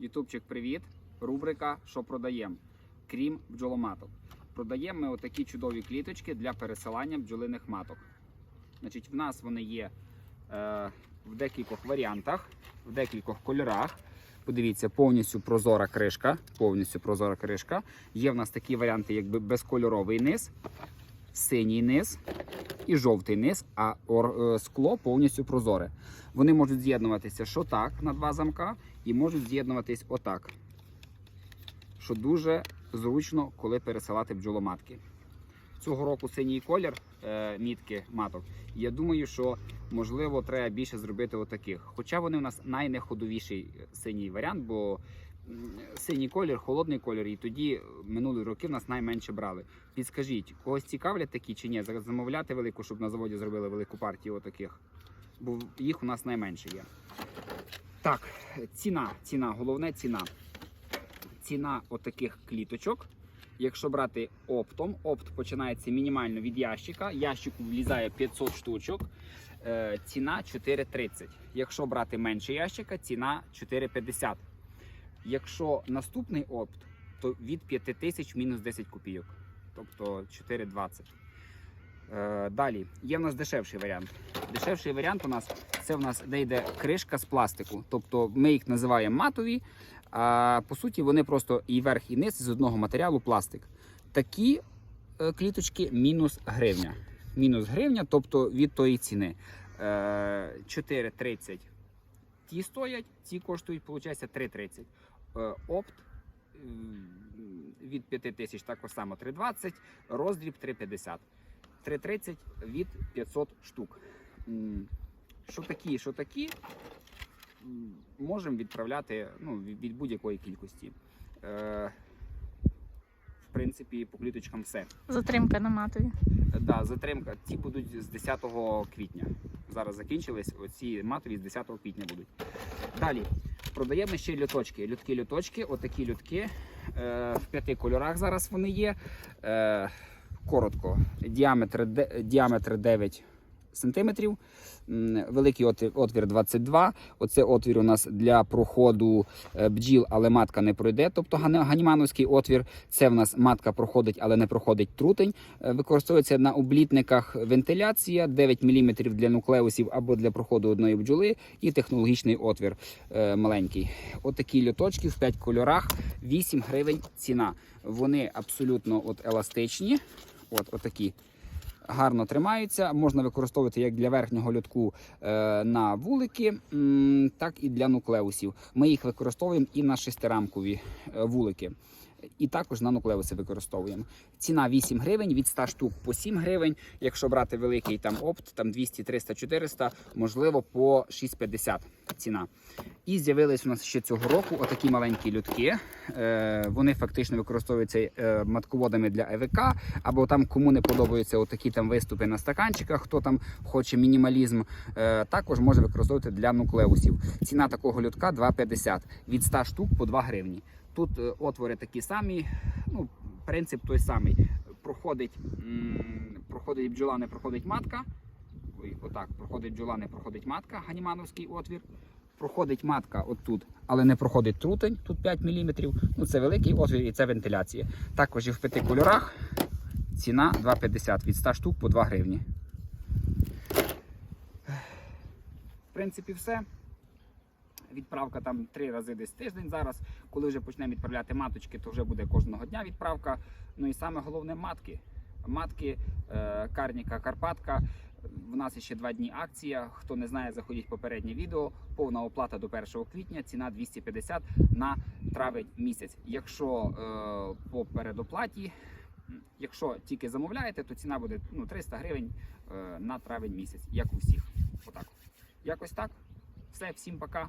Ютубчик, привіт! Рубрика Що продаємо? Крім бджоломаток. Продаємо ми отакі чудові кліточки для пересилання бджолиних маток. Значить, в нас вони є е, в декількох варіантах, в декількох кольорах. Подивіться, повністю прозора кришка. Повністю прозора кришка. Є в нас такі варіанти, якби безкольоровий низ, синій низ і жовтий низ, а е, скло повністю прозоре. Вони можуть з'єднуватися що так на два замка, і можуть з'єднуватись отак. Що дуже зручно, коли пересилати бджоломатки. Цього року синій колір е, мітки маток. Я думаю, що можливо треба більше зробити отаких. Хоча вони у нас найнеходовіший синій варіант, бо синій колір, холодний колір, і тоді минулі роки в нас найменше брали. Підскажіть, когось цікавлять такі чи ні? Замовляти велику, щоб на заводі зробили велику партію отаких. Бо їх у нас найменше є. Так, ціна, ціна, головне ціна. Ціна отаких кліточок. Якщо брати оптом, опт починається мінімально від ящика. Ящику влізає 500 штучок. Е, ціна 4,30. Якщо брати менше ящика, ціна 4,50. Якщо наступний опт, то від 5000 мінус 10 копійок. Тобто 4,20. Е, далі є в нас дешевший варіант. Дешевший варіант у нас це в нас де йде кришка з пластику. Тобто ми їх називаємо матові, а по суті вони просто і верх, і низ з одного матеріалу пластик. Такі е, кліточки мінус гривня. Мінус гривня, тобто від тої ціни. Е, 4,30 ті стоять, ці коштують, виходить, 3,30. Е, опт від 5 тисяч також само 3,20, роздріб 3,50. 3,30 від 500 штук. Що такі, що такі, можемо відправляти ну, від від будь-якої кількості. Е, в принципі, по кліточкам все. Затримка на матові. Е, Да, затримка. Ці будуть з 10 квітня. Зараз закінчились. Оці матові з 10 квітня будуть. Далі продаємо ще льоточки. Льотки-льоточки, отакі льотки. Е, в п'яти кольорах зараз вони є. Е, коротко. Діаметр, діаметр 9 сантиметрів. Великий отвір, отвір 22. Оце отвір у нас для проходу е, бджіл, але матка не пройде. Тобто ганімановський отвір. Це в нас матка проходить, але не проходить трутень. Е, Використовується на облітниках вентиляція 9 мм для нуклеусів або для проходу одної бджоли, і технологічний отвір е, маленький. Отакі льоточки в 5 кольорах, 8 гривень ціна. Вони абсолютно от еластичні. От, отакі. Гарно тримаються, можна використовувати як для верхнього льотку е, на вулики, так і для нуклеусів. Ми їх використовуємо і на шестирамкові е, вулики. І також на нуклеуси використовуємо. Ціна 8 гривень, від 100 штук по 7 гривень. Якщо брати великий там опт, там 200, 300, 400, можливо, по 6,50 ціна. І з'явились у нас ще цього року отакі маленькі людки. Е, вони фактично використовуються е, матководами для ЕВК, або там кому не подобаються отакі там виступи на стаканчиках, хто там хоче мінімалізм, е, також може використовувати для нуклеусів. Ціна такого лютка 2,50 від 100 штук по 2 гривні. Тут е, отвори такі самі, ну, принцип той самий. Проходить, проходить бджола, не проходить матка. Ой, отак, проходить бджола, не проходить матка, ганімановський отвір. Проходить матка отут, але не проходить трутень, тут 5 мм. Ну, це великий отвір і це вентиляція. Також і в п'яти кольорах ціна 2,50 від 100 штук по 2 гривні. В принципі, все. Відправка там три рази десь тиждень зараз. Коли вже почнемо відправляти маточки, то вже буде кожного дня відправка. Ну і саме головне матки. Матки, е, карніка, Карпатка. В нас ще два дні акція. Хто не знає, заходіть в попереднє відео. Повна оплата до 1 квітня, ціна 250 на травень місяць. Якщо е, по передоплаті, якщо тільки замовляєте, то ціна буде ну, 300 гривень е, на травень місяць, як у всіх. Отак. Якось так. Все, всім пока.